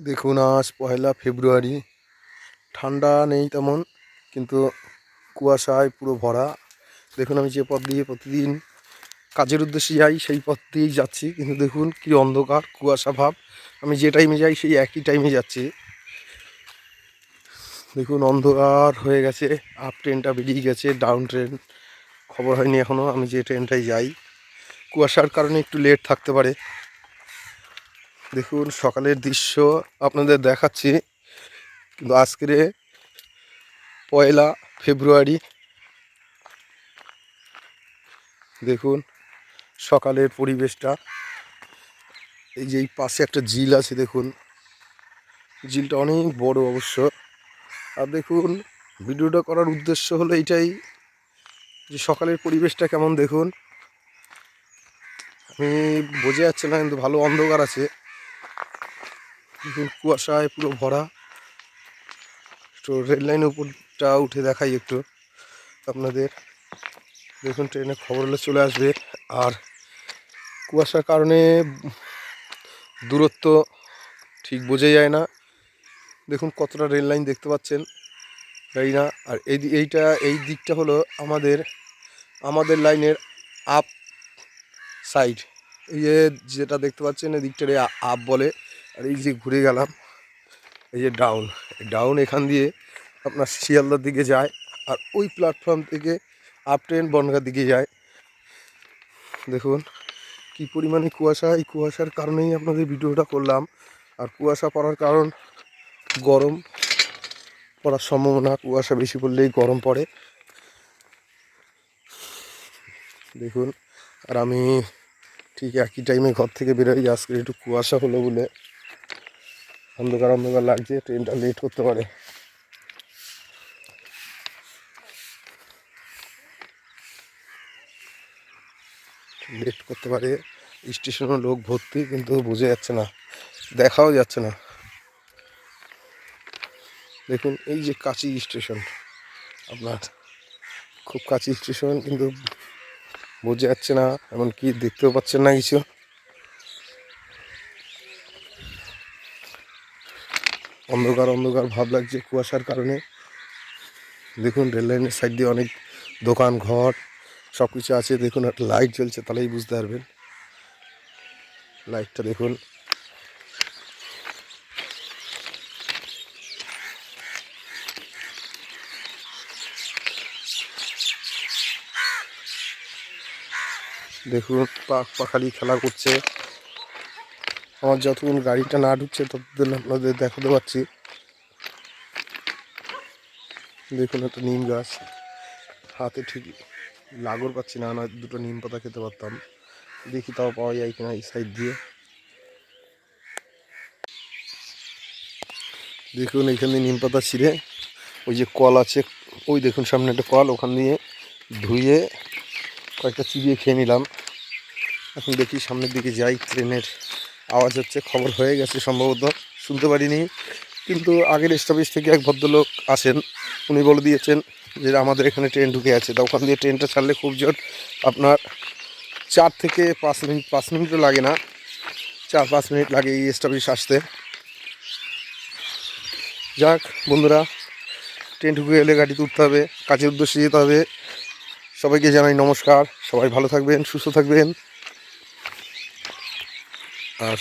দেখুন, আজ পয়লা ফেব্রুয়ারি। ঠান্ডা নেই তেমন, কিন্তু কুয়াশায় পুরো ভরা। দেখুন, আমি যে পথ দিয়ে প্রতিদিন কাজের উদ্দেশ্যে যাই, সেই পথ দিয়েই যাচ্ছি। কিন্তু দেখুন, কি অন্ধকার, কুয়াশা ভাব। আমি যে টাইমে যাই, সেই একই টাইমে যাচ্ছি। দেখুন, অন্ধকার হয়ে গেছে। আপ ট্রেনটা বেরিয়ে গেছে ডাউন ট্রেন খবর হয়নি এখনও আমি যে ট্রেনটায় যাই। কুয়াশার কারণে একটু লেট থাকতে পারে। দেখুন, সকালের দৃশ্য আপনাদের দেখাচ্ছি। কিন্তু আজকের পয়লা ফেব্রুয়ারি। দেখুন, সকালের পরিবেশটা। এই যে এই পাশে একটা ঝিল আছে, দেখুন। ঝিলটা অনেক বড় অবশ্য। আর দেখুন, ভিডিওটা করার উদ্দেশ্য হলো এটাই যে সকালের পরিবেশটা কেমন, দেখুন। আমি বোঝা যাচ্ছে না, কিন্তু ভালো অন্ধকার আছে। কুয়াশায় পুরো ভরা। তো রেল লাইনের উপরটা উঠে দেখাই একটু আপনাদের। দেখুন ট্রেনে খবর হলে চলে আসবে। আর কুয়াশার কারণে দূরত্ব ঠিক বোঝা যায় না। দেখুন, কতটা রেল লাইন দেখতে পাচ্ছেন জানি না আর এই এইটা, এই দিকটা হলো আমাদের আমাদের লাইনের আপ সাইড এই যেটা দেখতে পাচ্ছেন এই দিকটারে আপ বলে। আর এই যে ঘুরে গেলাম, এই যে ডাউন ডাউন এখান দিয়ে আপনার শিয়ালদার দিকে যায় আর ওই প্ল্যাটফর্ম থেকে আপ ট্রেন বনগার দিকে যায়। দেখুন কি পরিমাণে কুয়াশা, এই কুয়াশার কারণেই আপনাদের ভিডিওটা করলাম। আর কুয়াশা পড়ার কারণ গরম পড়ার সম্ভাবনা, কুয়াশা বেশি পড়লেই গরম পড়ে। দেখুন, আর আমি ঠিক একই টাইমে ঘর থেকে বেরোই আজকে একটু কুয়াশা হলো বলে। অন্ধকার অন্ধকার লাগছে, ট্রেনটা লেট করতে পারে। লেট করতে পারে। স্টেশনে লোক ভর্তি, কিন্তু বোঝা যাচ্ছে না, দেখাও যাচ্ছে না। দেখুন, এই যে কাঁচি স্টেশন আপনার খুব কাছে স্টেশন কিন্তু বোঝা যাচ্ছে না, এমনকি দেখতেও পাচ্ছেন না কিছু। অন্ধকার অন্ধকার ভাব লাগছে কুয়াশার কারণে। দেখুন রেল লাইনের সাইড দিয়ে অনেক দোকান, ঘর সব কিছু আছে। দেখুন, একটা লাইট জ্বলছে, তাহলেই বুঝতে পারবেন। লাইটটা দেখুন। দেখুন পাখ পাখালি খেলা করছে। আমার যতক্ষণ গাড়িটা না ঢুকছে ততদিন আপনাদের দেখাতে পারছি দেখুন একটা নিম গাছ। হাতে ঠিক লাগর পাচ্ছি না না দুটো নিম পাতা খেতে পারতাম। দেখি তাও পাওয়া যায় কিনা এই সাইড দিয়ে। দেখুন এখানে নিম পাতা ছিঁড়ে, ওই যে কল আছে, ওই দেখুন সামনে একটা কল, ওখান দিয়ে ধুয়ে কয়েকটা চিবিয়ে খেয়ে নিলাম। এখন দেখি সামনের দিকে যাই ট্রেনের। আওয়াজ হচ্ছে, খবর হয়ে গেছে সম্ভবত, শুনতে পারিনি। কিন্তু আগের স্টপেজ থেকে এক ভদ্রলোক আসেন, উনি বলে দিয়েছেন যে, আমাদের এখানে ট্রেন ঢুকে আছে, তা ওখান দিয়ে ট্রেনটা ছাড়লে খুব জোর, আপনার চার থেকে পাঁচ মিনিট, পাঁচ মিনিটও লাগে না। চার, পাঁচ মিনিট লাগে এই স্টপেজ আসতে। যাক, বন্ধুরা, ট্রেন ঢুকে গেলে গাড়িতে উঠতে হবে, কাজের উদ্দেশ্যে যেতে হবে। সবাইকে জানাই নমস্কার, সবাই ভালো থাকবেন, সুস্থ থাকবেন। আর